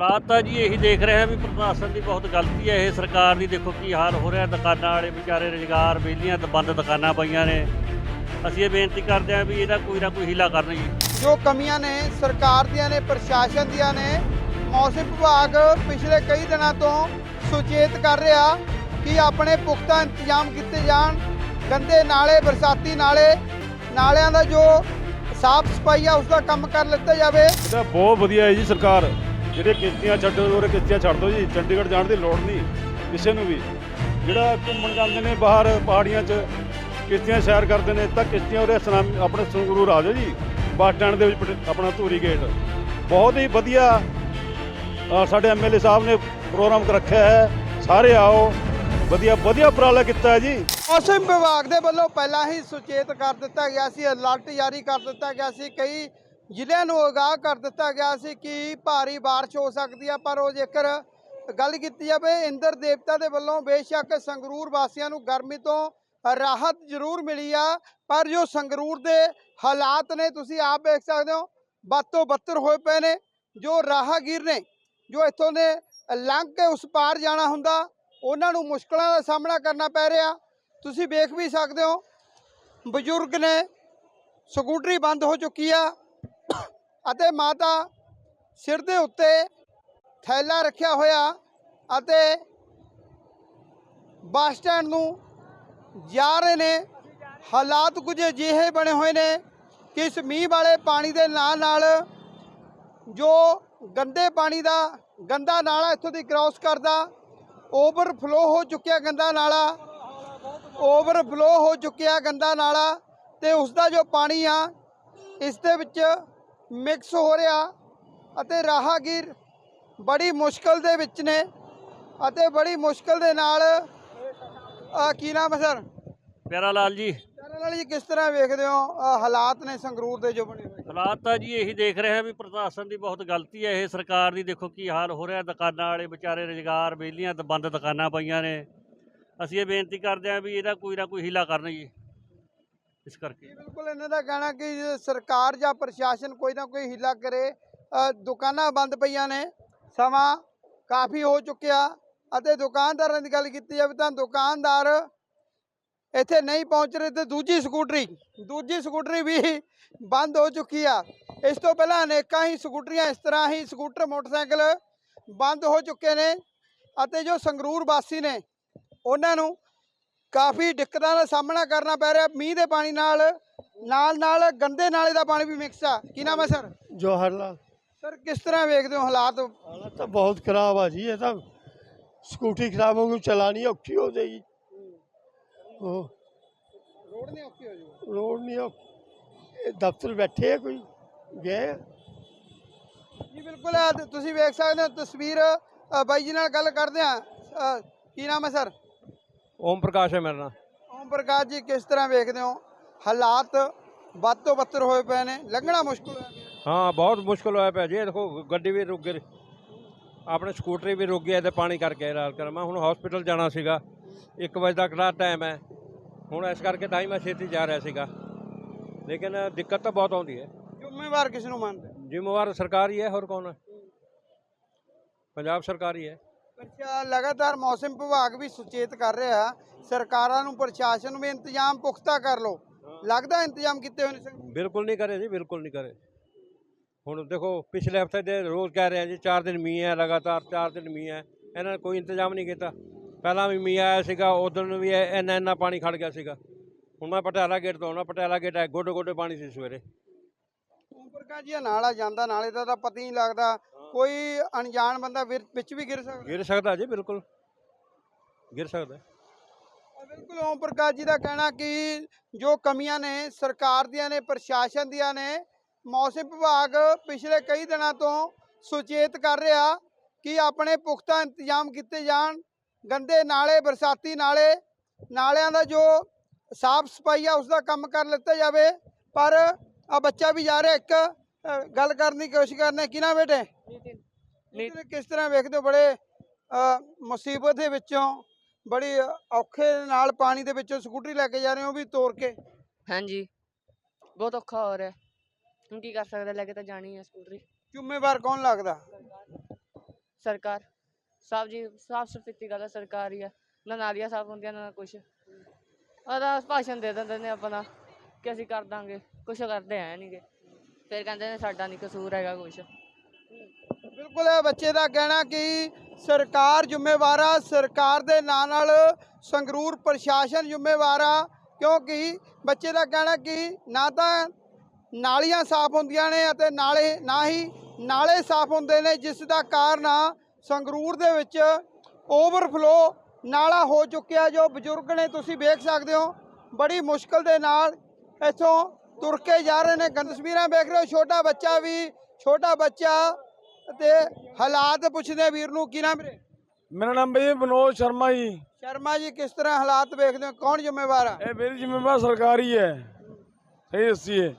ਹਾਲਾਤ ਤਾਂ ਜੀ ਇਹੀ ਦੇਖ ਰਹੇ ਹਾਂ ਵੀ ਪ੍ਰਸ਼ਾਸਨ ਦੀ ਬਹੁਤ ਗਲਤੀ ਹੈ। ਇਹ ਸਰਕਾਰ ਦੀ ਦੇਖੋ ਕੀ ਹਾਲ ਹੋ ਰਿਹਾ। ਦੁਕਾਨਾਂ ਵਾਲੇ ਵਿਚਾਰੇ ਰੁਜ਼ਗਾਰ ਵਿਹਲੀਆਂ ਤੇ ਬੰਦ ਦੁਕਾਨਾਂ ਪਈਆਂ ਨੇ। ਅਸੀਂ ਇਹ ਬੇਨਤੀ ਕਰਦੇ ਹਾਂ ਵੀ ਇਹਦਾ ਕੋਈ ਨਾ ਕੋਈ ਹੀਲਾ ਕਰਨ ਜੀ। ਜੋ ਕਮੀਆਂ ਨੇ ਸਰਕਾਰ ਦੀਆਂ ਨੇ ਪ੍ਰਸ਼ਾਸਨ ਦੀਆਂ ਨੇ ਮੌਸਮ ਵਿਭਾਗ ਪਿਛਲੇ ਕਈ ਦਿਨਾਂ ਤੋਂ ਸੁਚੇਤ ਕਰ ਰਿਹਾ ਕਿ ਆਪਣੇ ਪੁਖਤਾ ਇੰਤਜ਼ਾਮ ਕੀਤੇ ਜਾਣ। ਗੰਦੇ ਨਾਲੇ ਬਰਸਾਤੀ ਨਾਲੇ ਨਾਲਿਆਂ ਦਾ ਜੋ ਸਾਫ਼ ਸਫ਼ਾਈ ਆ ਉਸ ਦਾ ਕੰਮ ਕਰ ਲਿੱਤਾ ਜਾਵੇ। ਇਹਦਾ ਬਹੁਤ ਵਧੀਆ ਹੈ ਜੀ ਸਰਕਾਰ। ਜਿਹੜੇ ਕਿਸ਼ਤੀਆਂ ਛੱਡੋ ਉਹਰੇ ਕਿਸ਼ਤੀਆਂ ਛੱਡ ਦਿਓ ਜੀ। ਚੰਡੀਗੜ੍ਹ ਜਾਣ ਦੀ ਲੋੜ ਨਹੀਂ, ਕਿਸੇ ਨੂੰ ਵੀ। ਜਿਹੜਾ ਘੁੰਮਣ ਜਾਂਦੇ ਨੇ ਬਾਹਰ ਪਹਾੜੀਆਂ 'ਚ, ਕਿਸ਼ਤੀਆਂ ਸੈਰ ਕਰਦੇ ਨੇ, ਤਾਂ ਕਿਸ਼ਤੀਆਂ ਉਹਰੇ ਆਪਣੇ ਸੰਗਰੂਰ ਆ ਜਾਓ ਜੀ। ਬੱਸ ਸਟੈਂਡ ਦੇ ਵਿੱਚ ਆਪਣਾ ਧੂਰੀ ਗੇਟ। ਬਹੁਤ ਹੀ ਵਧੀਆ ਸਾਡੇ ਐਮਐਲਏ ਸਾਹਿਬ ਨੇ ਪ੍ਰੋਗਰਾਮ ਕਰ ਰੱਖਿਆ ਹੈ। ਸਾਰੇ ਆਓ, ਵਧੀਆ ਵਧੀਆ ਉਪਰਾਲਾ ਕੀਤਾ ਹੈ ਜੀ। ਮੌਸਮ ਵਿਭਾਗ ਦੇ ਵੱਲੋਂ ਪਹਿਲਾਂ ਹੀ ਸੁਚੇਤ ਕਰ ਦਿੱਤਾ ਗਿਆ ਸੀ, ਅਲਰਟ ਜਾਰੀ ਕਰ ਦਿੱਤਾ ਗਿਆ ਸੀ। ਕਈ ਜ਼ਿਲ੍ਹਿਆਂ ਨੂੰ ਅਗਾਹ ਕਰ ਦਿੱਤਾ ਗਿਆ ਸੀ ਕਿ ਭਾਰੀ ਬਾਰਿਸ਼ ਹੋ ਸਕਦੀ ਆ, ਪਰ ਉਹ ਜੇਕਰ ਗੱਲ ਕੀਤੀ ਜਾਵੇ, ਇੰਦਰ ਦੇਵਤਾ ਦੇ ਵੱਲੋਂ ਬੇਸ਼ੱਕ ਸੰਗਰੂਰ ਵਾਸੀਆਂ ਨੂੰ ਗਰਮੀ ਤੋਂ ਰਾਹਤ ਜ਼ਰੂਰ ਮਿਲੀ ਆ, ਪਰ ਜੋ ਸੰਗਰੂਰ ਦੇ ਹਾਲਾਤ ਨੇ, ਤੁਸੀਂ ਆਪ ਵੇਖ ਸਕਦੇ ਹੋ ਵੱਧ ਤੋਂ ਬੱਤਰ ਹੋਏ ਪਏ ਨੇ, ਜੋ ਰਾਹਗੀਰ ਨੇ, ਜੋ ਇੱਥੋਂ ਦੇ ਲੰਘ ਕੇ ਉਸ ਪਾਰ ਜਾਣਾ ਹੁੰਦਾ, ਉਹਨਾਂ ਨੂੰ ਮੁਸ਼ਕਲਾਂ ਦਾ ਸਾਹਮਣਾ ਕਰਨਾ ਪੈ ਰਿਹਾ। ਤੁਸੀਂ ਵੇਖ ਵੀ ਸਕਦੇ ਹੋ, ਬਜ਼ੁਰਗ ਨੇ ਸਕੂਟਰੀ ਬੰਦ ਹੋ ਚੁੱਕੀ ਆ ਅਤੇ ਮਾਤਾ ਸਿਰ ਦੇ ਉੱਤੇ ਥੈਲਾ ਰੱਖਿਆ ਹੋਇਆ ਅਤੇ ਬੱਸ ਸਟੈਂਡ ਨੂੰ ਜਾ ਰਹੇ ਨੇ। ਹਾਲਾਤ ਕੁਝ ਅਜਿਹੇ ਬਣੇ ਹੋਏ ਨੇ ਕਿ ਇਸ ਮੀਂਹ ਵਾਲੇ ਪਾਣੀ ਦੇ ਨਾਲ ਨਾਲ ਜੋ ਗੰਦੇ ਪਾਣੀ ਦਾ, ਗੰਦਾ ਨਾਲਾ ਇੱਥੋਂ ਦੀ ਕ੍ਰਾਸ ਕਰਦਾ ਓਵਰਫਲੋ ਹੋ ਚੁੱਕਿਆ ਗੰਦਾ ਨਾਲਾ ਓਵਰਫਲੋ ਹੋ ਚੁੱਕਿਆ ਗੰਦਾ ਨਾਲਾ ਤੇ ਉਸ ਦਾ ਜੋ ਪਾਣੀ ਆ, ਇਸ ਦੇ ਵਿੱਚ ਮਿਕਸ ਹੋ ਰਿਹਾ ਅਤੇ ਰਾਹਗੀਰ ਬੜੀ ਮੁਸ਼ਕਲ ਦੇ ਵਿੱਚ ਨੇ ਅਤੇ ਬੜੀ ਮੁਸ਼ਕਲ ਦੇ ਨਾਲ ਕੀ ਨਾਮ ਹੈ ਸਰ? ਪਿਆਰਾ ਲਾਲ ਜੀ। ਚੈਨਲ ਵਾਲੀ ਕਿਸ ਤਰ੍ਹਾਂ ਵੇਖਦੇ ਹੋ ਹਾਲਾਤ ਨੇ ਸੰਗਰੂਰ ਦੇ ਜੋ ਬਣੇ ਹੋਏ? ਹਾਲਾਤ ਤਾਂ ਜੀ ਇਹੀ ਦੇਖ ਰਹੇ ਹਾਂ ਵੀ ਪ੍ਰਸ਼ਾਸਨ ਦੀ ਬਹੁਤ ਗਲਤੀ ਹੈ। ਇਹ ਸਰਕਾਰ ਦੀ ਦੇਖੋ ਕੀ ਹਾਲ ਹੋ ਰਿਹਾ। ਦੁਕਾਨਾਂ ਵਾਲੇ ਵਿਚਾਰੇ ਰੁਜ਼ਗਾਰ ਤੇ ਬੰਦ ਦੁਕਾਨਾਂ ਪਈਆਂ ਨੇ। ਅਸੀਂ ਇਹ ਬੇਨਤੀ ਕਰਦੇ ਹਾਂ ਵੀ ਇਹਦਾ ਕੋਈ ਨਾ ਕੋਈ ਹੀਲਾ ਕਰਨ ਜੀ। ਇਸ ਕਰਕੇ। ਬਿਲਕੁਲ ਇਹਨਾਂ ਦਾ ਕਹਿਣਾ ਕਿ ਸਰਕਾਰ ਜਾਂ ਪ੍ਰਸ਼ਾਸਨ ਕੋਈ ਨਾ ਕੋਈ ਹੀਲਾ ਕਰੇ ਦੁਕਾਨਾਂ ਬੰਦ ਪਈਆਂ ਨੇ, ਸਮਾਂ ਕਾਫੀ ਹੋ ਚੁੱਕਿਆ ਅਤੇ ਦੁਕਾਨਦਾਰਾਂ ਦੀ ਗੱਲ ਕੀਤੀ ਜਾਵੇ ਤਾਂ ਦੁਕਾਨਦਾਰ ਇੱਥੇ ਨਹੀਂ ਪਹੁੰਚ ਰਹੇ ਤੇ ਦੂਜੀ ਸਕੂਟਰੀ ਦੂਜੀ ਸਕੂਟਰੀ ਵੀ ਬੰਦ ਹੋ ਚੁੱਕੀ ਆ। ਇਸ ਤੋਂ ਪਹਿਲਾਂ ਅਨੇਕਾਂ ਹੀ ਸਕੂਟਰੀਆਂ ਇਸ ਤਰ੍ਹਾਂ ਹੀ ਸਕੂਟਰ, ਮੋਟਰਸਾਈਕਲ ਬੰਦ ਹੋ ਚੁੱਕੇ ਨੇ ਅਤੇ ਜੋ ਸੰਗਰੂਰ ਵਾਸੀ ਨੇ, ਉਹਨਾਂ ਨੂੰ ਕਾਫੀ ਦਿੱਕਤਾਂ ਦਾ ਸਾਹਮਣਾ ਕਰਨਾ ਪੈ ਰਿਹਾ ਮੀਂਹ ਦੇ ਪਾਣੀ ਨਾਲ। ਨਾਲ ਨਾਲ ਗੰਦੇ ਨਾਲੇ ਦਾ ਪਾਣੀ ਵੀ ਮਿਕਸ ਆ। ਕੀ ਨਾਮ ਹੈ ਸਰ? ਜਵਾਹਰ ਲਾਲ। ਸਰ ਕਿਸ ਤਰ੍ਹਾਂ ਵੇਖਦੇ ਹੋ ਹਾਲਾਤ? ਹਾਲਤ ਤਾਂ ਬਹੁਤ ਖਰਾਬ ਆ ਜੀ ਇਹ ਤਾਂ ਸਕੂਟੀ ਖਰਾਬ ਹੋ ਗਈ ਚਲਾਣੀ ਔਖੀ ਹੋ ਜਾਏਗੀ ਉਹ ਰੋਡ ਨਹੀਂ ਔਖੀ ਹੋ ਜੂ ਰੋਡ ਨਹੀਂ ਔਖ- ਦਫ਼ਤਰ ਬੈਠੇ ਆ ਕੋਈ ਗਏ? ਜੀ ਬਿਲਕੁਲ ਤੁਸੀਂ ਵੇਖ ਸਕਦੇ ਹੋ ਤਸਵੀਰ। ਬਾਈ ਜੀ ਨਾਲ ਗੱਲ ਕਰਦੇ ਆ। ਕੀ ਨਾਮ ਹੈ ਸਰ? ਓਮ ਪ੍ਰਕਾਸ਼ ਹੈ ਮੇਰਾ ਨਾਮ ਓਮ ਪ੍ਰਕਾਸ਼ ਜੀ ਕਿਸ ਤਰ੍ਹਾਂ ਵੇਖਦੇ ਹੋ? ਹਾਲਾਤ ਵੱਧ ਤੋਂ ਬੱਤਰ ਹੋਏ ਪਏ ਨੇ ਲੰਘਣਾ ਮੁਸ਼ਕਲ ਹੋਇਆ ਪਿਆ। ਹਾਂ ਬਹੁਤ ਮੁਸ਼ਕਲ ਹੋਇਆ ਪਿਆ ਜੀ। ਇਹ ਦੇਖੋ ਗੱਡੀ ਵੀ ਰੁਕ ਗਈ। ਆਪਣੇ ਸਕੂਟਰੀ ਵੀ ਰੁਕ ਗਿਆ ਤੇ ਪਾਣੀ ਕਰਕੇ ਰਾਲ ਕਰ ਮੈਂ ਹੁਣ ਹਸਪੀਟਲ ਜਾਣਾ ਸੀਗਾ। 1 ਵਜੇ ਤੱਕ ਦਾ ਟਾਈਮ ਹੈ। ਹੁਣ ਇਸ ਕਰਕੇ ਤਾਂ ਹੀ ਮੈਂ ਛੇਤੀ ਜਾ ਰਿਹਾ ਸੀਗਾ। ਲੇਕਿਨ ਦਿੱਕਤ ਤਾਂ ਬਹੁਤ ਆਉਂਦੀ ਹੈ। ਜ਼ਿੰਮੇਵਾਰ ਕਿਸ ਨੂੰ ਮੰਨਦੇ ਜ਼ਿੰਮੇਵਾਰ ਸਰਕਾਰ ਹੀ ਹੈ ਹੋਰ ਕੌਣ ਹੈ? ਪੰਜਾਬ ਸਰਕਾਰ ਹੀ ਹੈ। ਅੱਛਾ ਲਗਾਤਾਰ ਮੌਸਮ ਵਿਭਾਗ ਵੀ ਸੁਚੇਤ ਕਰ ਰਿਹਾ ਸਰਕਾਰਾਂ ਨੂੰ ਪ੍ਰਸ਼ਾਸਨ ਨੂੰ ਵੀ ਇੰਤਜ਼ਾਮ ਪੁਖਤਾ ਕਰ ਲਓ। ਲੱਗਦਾ ਇੰਤਜ਼ਾਮ ਕੀਤੇ ਹੋਏ ਨੇ ਸਰ? ਬਿਲਕੁਲ ਨਹੀਂ ਕਰੇ ਜੀ ਬਿਲਕੁਲ ਨਹੀਂ ਕਰੇ। ਹੁਣ ਦੇਖੋ ਪਿਛਲੇ ਹਫ਼ਤੇ ਦੇ ਰੋਜ਼ ਕਹਿ ਰਹੇ ਆ ਜੀ 4 ਦਿਨ ਮੀਂਹ ਹੈ ਲਗਾਤਾਰ 4 ਦਿਨ ਮੀਂਹ ਹੈ। ਇਹਨਾਂ ਨੇ ਕੋਈ ਇੰਤਜ਼ਾਮ ਨਹੀਂ ਕੀਤਾ। ਪਹਿਲਾਂ ਵੀ ਮੀਂਹ ਆਇਆ ਸੀਗਾ ਉਦੋਂ ਵੀ ਇੰਨਾ ਇੰਨਾ ਪਾਣੀ ਖੜ ਗਿਆ ਸੀਗਾ। ਹੁਣ ਮੈਂ ਪਟਿਆਲਾ ਗੇਟ ਤੋਂ ਆਉਣਾ ਪਟਿਆਲਾ ਗੇਟ ਹੈ ਗੋਡੇ ਗੋਡੇ ਪਾਣੀ ਸੀ ਸਵੇਰੇ। ਓਮ ਪ੍ਰਕਾਸ਼ ਜੀ ਨਾਲਾ ਜਾਂਦਾ ਨਾਲੇ ਦਾ ਤਾਂ ਪਤਾ ਹੀ ਨਹੀਂ ਲੱਗਦਾ। ਕੋਈ ਅਣਜਾਣ ਬੰਦਾ ਵਿਰ- ਵਿੱਚ ਵੀ ਗਿਰ ਸਕਦਾ? ਗਿਰ ਸਕਦਾ ਜੀ ਬਿਲਕੁਲ। ਗਿਰ ਸਕਦਾ। ਬਿਲਕੁਲ ਓਮ ਪ੍ਰਕਾਸ਼ ਜੀ ਦਾ ਕਹਿਣਾ ਕਿ ਜੋ ਕਮੀਆਂ ਨੇ ਸਰਕਾਰ ਦੀਆਂ ਨੇ ਪ੍ਰਸ਼ਾਸਨ ਦੀਆਂ ਨੇ ਮੌਸਮ ਵਿਭਾਗ ਪਿਛਲੇ ਕਈ ਦਿਨਾਂ ਤੋਂ ਸੁਚੇਤ ਕਰ ਰਿਹਾ ਕਿ ਆਪਣੇ ਪੁਖਤਾ ਇੰਤਜ਼ਾਮ ਕੀਤੇ ਜਾਣ। ਗੰਦੇ ਨਾਲੇ ਬਰਸਾਤੀ ਨਾਲੇ ਨਾਲਿਆਂ ਦਾ ਜੋ ਸਾਫ਼ ਸਫ਼ਾਈ ਆ ਉਸ ਦਾ ਕੰਮ ਕਰ ਲਿੱਤਾ ਜਾਵੇ। ਪਰ ਆ ਬੱਚਾ ਵੀ ਜਾ ਰਿਹਾ ਇੱਕ। ਗੱਲ ਕਰਨ ਦੀ ਕੋਸ਼ਿਸ਼ ਕਰਨੇ ਕਿ ਨਾ ਬੇਟੇ? ਨਿਤਿਨ। ਕਿਸ ਤਰ੍ਹਾਂ ਵੇਖਦੇ ਹੋ ਬੜੇ ਮੁਸੀਬਤ ਦੇ ਵਿੱਚੋਂ ਬੜੀ ਔਖੇ ਨਾਲ ਪਾਣੀ ਦੇ ਵਿੱਚੋਂ ਸਕੂਟਰੀ ਲੈ ਕੇ ਜਾ ਰਹੇ ਹੋ ਵੀ ਤੋੜ ਕੇ? ਹਾਂਜੀ। ਬਹੁਤ ਔਖਾ ਹੋ ਰਿਹਾ। ਹੁਣ ਕੀ ਕਰ ਸਕਦਾ ਲੈ ਕੇ ਤਾਂ ਜਾਣੀ ਹੈ ਸਕੂਟਰੀ। ਜ਼ਿੰਮੇਵਾਰ ਕੌਣ ਲੱਗਦਾ? ਸਰਕਾਰ। ਸਭ ਜੀ ਸਾਫ਼ ਸੁਥਰੀ ਗੱਲ ਹੈ ਸਰਕਾਰ ਹੀ ਆ। ਨਾ ਨਾਲੀਆਂ ਸਾਫ਼ ਹੁੰਦੀਆਂ ਨਾ ਕੁਛ। ਉਹਦਾ ਭਾਸ਼ਣ ਦੇ ਦਿੰਦੇ ਨੇ ਆਪਣਾ ਕਿ ਅਸੀਂ ਕਰ ਦਾਂਗੇ। ਕੁਛ ਕਰਦੇ ਹੈ ਨਹੀਂਗੇ ਫਿਰ ਕਹਿੰਦੇ ਨੇ ਸਾਡਾ ਨਹੀਂ ਕਸੂਰ ਹੈਗਾ ਕੁਛ। ਬਿਲਕੁਲ, ਇਹ ਬੱਚੇ ਦਾ ਕਹਿਣਾ ਕਿ ਸਰਕਾਰ ਜ਼ਿੰਮੇਵਾਰ ਆ, ਸਰਕਾਰ ਦੇ ਨਾਲ ਨਾਲ ਸੰਗਰੂਰ ਪ੍ਰਸ਼ਾਸਨ ਜ਼ਿੰਮੇਵਾਰ ਆ, ਕਿਉਂਕਿ ਬੱਚੇ ਦਾ ਕਹਿਣਾ ਕਿ ਨਾ ਤਾਂ ਨਾਲੀਆਂ ਸਾਫ਼ ਹੁੰਦੀਆਂ ਨੇ ਅਤੇ ਨਾਲੇ, ਨਾ ਹੀ ਨਾਲੇ ਸਾਫ਼ ਹੁੰਦੇ ਨੇ, ਜਿਸ ਦਾ ਕਾਰਨ ਆ ਸੰਗਰੂਰ ਦੇ ਵਿੱਚ ਓਵਰਫਲੋ ਨਾਲਾ ਹੋ ਚੁੱਕਿਆ, ਜੋ ਬਜ਼ੁਰਗ ਨੇ ਤੁਸੀਂ ਵੇਖ ਸਕਦੇ ਹੋ, ਬੜੀ ਮੁਸ਼ਕਲ ਦੇ ਨਾਲ ਇੱਥੋਂ ਤੁਰ ਕੇ ਜਾ ਰਹੇ ਨੇ ਗੰਦ ਤਸਵੀਰਾਂ ਵੇਖ ਰਹੇ ਹੋ ਛੋਟਾ ਬੱਚਾ ਵੀ ਛੋਟਾ ਬੱਚਾ ਤੇ ਹਾਲਾਤ ਪੁੱਛਦੇ ਵੀਰ ਨੂੰ ਕੀ ਨਾਮ ਮੇਰਾ ਨਾਮ ਬਈ ਵਿਨੋਦ ਸ਼ਰਮਾ ਜੀ। ਸ਼ਰਮਾ ਜੀ ਕਿਸ ਤਰ੍ਹਾਂ ਹਾਲਾਤ ਵੇਖਦੇ ਹੋ ਕੌਣ ਜ਼ਿੰਮੇਵਾਰ ਆ? ਇਹ ਮੇਰੀ ਜ਼ਿੰਮੇਵਾਰ ਸਰਕਾਰ ਹੀ ਸਹੀ ਦੱਸੀਏ।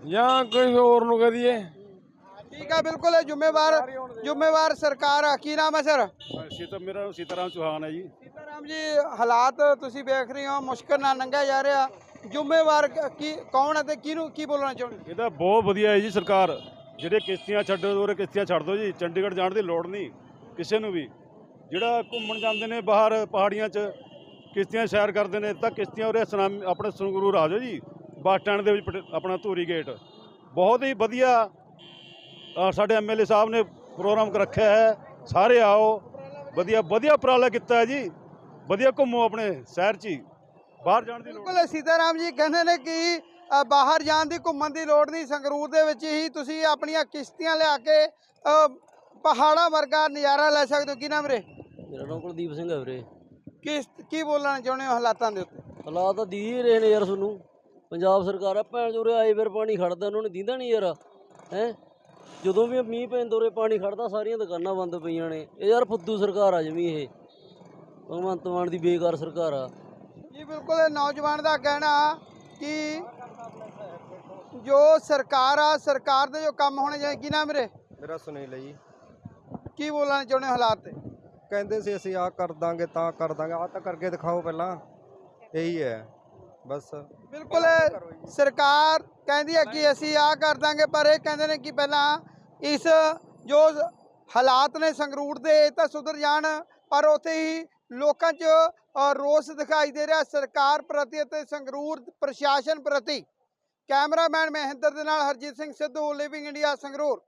ਜਾਂ ਕੋਈ ਹੋਰ ਨੂੰ ਕਹਿ ਦਈਏ। ਠੀਕ ਆ ਬਿਲਕੁਲ ਇਹ ਜ਼ਿੰਮੇਵਾਰ ਜ਼ਿੰਮੇਵਾਰ ਸਰਕਾਰ ਆ। ਕੀ ਨਾਮ ਹੈ ਸਰ? ਸੀਤਾ ਮੇਰਾ ਸੀਤਾਰਾਮ ਚੌਹਾਨ ਹੈ ਜੀ। ਸੀਤਾਰਾਮ ਜੀ ਹਾਲਾਤ ਤੁਸੀਂ ਵੇਖ ਰਹੇ ਹੋ ਮੁਸ਼ਕਲ ਨਾਲ ਲੰਘਿਆ ਜਾ ਰਿਹਾ। ਜ਼ਿੰਮੇਵਾਰ ਕ- ਕੌਣ ਹੈ ਤੇ ਕਿਹਨੂੰ ਕੀ ਬੋਲਣਾ ਚਾਹੁੰਦੇ? ਇਹਦਾ ਬਹੁਤ ਵਧੀਆ ਹੈ ਜੀ ਸਰਕਾਰ। ਜਿਹੜੇ ਕਿਸ਼ਤੀਆਂ ਛੱਡੋ ਉਹਰੇ ਕਿਸ਼ਤੀਆਂ ਛੱਡ ਦਿਓ ਜੀ। ਚੰਡੀਗੜ੍ਹ ਜਾਣ ਦੀ ਲੋੜ ਨਹੀਂ ਕਿਸੇ ਨੂੰ ਵੀ। ਜਿਹੜਾ ਘੁੰਮਣ ਜਾਂਦੇ ਨੇ ਬਾਹਰ ਪਹਾੜੀਆਂ 'ਚ ਕਿਸ਼ਤੀਆਂ ਸੈਰ ਕਰਦੇ ਨੇ ਤਾਂ ਕਿਸ਼ਤੀਆਂ ਉਰੇ ਆਪਣੇ ਸੰਗਰੂਰ ਆ ਜਾਓ ਜੀ। ਬੱਸ ਸਟੈਂਡ ਦੇ ਵਿੱਚ ਆਪਣਾ ਧੂਰੀ ਗੇਟ। ਬਹੁਤ ਹੀ ਵਧੀਆ ਸਾਡੇ ਐਮਐਲਏ ਸਾਹਿਬ ਨੇ ਪ੍ਰੋਗਰਾਮ ਕਰ ਰੱਖਿਆ ਹੈ। ਸਾਰੇ ਆਓ। ਵਧੀਆ ਵਧੀਆ ਉਪਰਾਲਾ ਕੀਤਾ ਹੈ ਜੀ। ਵਧੀਆ ਘੁੰਮੋ ਆਪਣੇ ਸ਼ਹਿਰ 'ਚ ਹੀ। ਬਾਹਰ ਜਾਣ ਦੀ ਲੋੜ ਬਿਲਕੁਲ ਸੀਤਾਰਾਮ ਜੀ ਕਹਿੰਦੇ ਨੇ ਕਿ ਅ, ਬਾਹਰ ਜਾਣ ਦੀ ਘੁੰਮਣ ਦੀ ਲੋੜ ਨਹੀਂ। ਸੰਗਰੂਰ ਦੇ ਵਿੱਚ ਹੀ ਤੁਸੀਂ ਆਪਣੀਆਂ ਕਿਸ਼ਤੀਆਂ ਲਿਆ ਕੇ ਅ, ਪਹਾੜਾਂ ਵਰਗਾ ਨਜ਼ਾਰਾ ਲੈ ਸਕਦੇ ਹੋ। ਕੀ ਨਾਮ ਰੇ ਮੇਰਾ ਨਾਮ ਕੁਲਦੀਪ ਸਿੰਘ ਹੈ ਵੀਰੇ। ਕਿਸ ਕੀ ਬੋਲਣਾ ਚਾਹੁੰਦੇ ਹੋ ਹਾਲਾਤਾਂ ਦੇ ਉੱਤੇ? ਹਾਲਾਤ ਤਾਂ ਦੀ ਹੀ ਰਹੇ ਨੇ ਯਾਰ ਤੁਹਾਨੂੰ। ਪੰਜਾਬ ਸਰਕਾਰ ਆ ਭੈਣ ਜੋਰੇ ਆਏ ਫਿਰ ਪਾਣੀ ਖੜਦਾ ਉਹਨਾਂ ਨੂੰ ਦਿੰਦਾ ਨਹੀਂ ਯਾਰ। ਹੈ? ਜਦੋਂ ਵੀ ਮੀਂਹ ਪੈਂਦਾ ਉਰੇ ਪਾਣੀ ਖੜਦਾ ਸਾਰੀਆਂ ਦੁਕਾਨਾਂ ਬੰਦ ਪਈਆਂ ਨੇ। ਇਹ ਯਾਰ ਫੁੱਦੂ ਸਰਕਾਰ ਆ ਜਮੀ ਇਹ। ਭਗਵੰਤ ਮਾਨ ਦੀ ਬੇਕਾਰ ਸਰਕਾਰ ਆ। ਜੀ ਬਿਲਕੁਲ ਇਹ ਨੌਜਵਾਨ ਦਾ ਕਹਿਣਾ ਕਿ ਜੋ ਸਰਕਾਰ ਆ ਸਰਕਾਰ ਦੇ ਜੋ ਕੰਮ ਹੋਣੇ ਚਾਹੀਦੇ ਕੀ ਨਾਮ ਰੇ ਮੇਰਾ ਸੁਨੀਲ ਹੈ ਜੀ। ਕੀ ਬੋਲਣਾ ਚਾਹੁੰਦੇ ਹੋ ਹਾਲਾਤ ਤੇ? ਕਹਿੰਦੇ ਸੀ ਅਸੀਂ ਆਹ ਕਰ ਦਾਂਗੇ ਤਾਂ ਕਰ ਦਾਂਗੇ ਆਹ ਤਾਂ ਕਰਕੇ ਦਿਖਾਓ ਪਹਿਲਾਂ। ਇਹੀ ਹੈ ਬਸ। ਬਿਲਕੁਲ ਇਹ ਸਰਕਾਰ ਕਹਿੰਦੀ ਹੈ ਕਿ ਅਸੀਂ ਆ ਕਰ ਦਾਂਗੇ, ਪਰ ਇਹ ਕਹਿੰਦੇ ਨੇ ਕਿ ਪਹਿਲਾਂ ਇਸ ਜੋ ਹਾਲਾਤ ਨੇ ਸੰਗਰੂਰ ਦੇ, ਇਹ ਤਾਂ ਸੁਧਰ ਜਾਣ, ਪਰ ਉੱਥੇ ਹੀ ਲੋਕਾਂ 'ਚ ਰੋਸ ਦਿਖਾਈ ਦੇ ਰਿਹਾ ਸਰਕਾਰ ਪ੍ਰਤੀ ਅਤੇ ਸੰਗਰੂਰ ਪ੍ਰਸ਼ਾਸਨ ਪ੍ਰਤੀ। ਕੈਮਰਾਮੈਨ ਮਹਿੰਦਰ ਦੇ ਨਾਲ ਹਰਜੀਤ ਸਿੰਘ ਸਿੱਧੂ ਲਿਵਿੰਗ ਇੰਡੀਆ ਸੰਗਰੂਰ।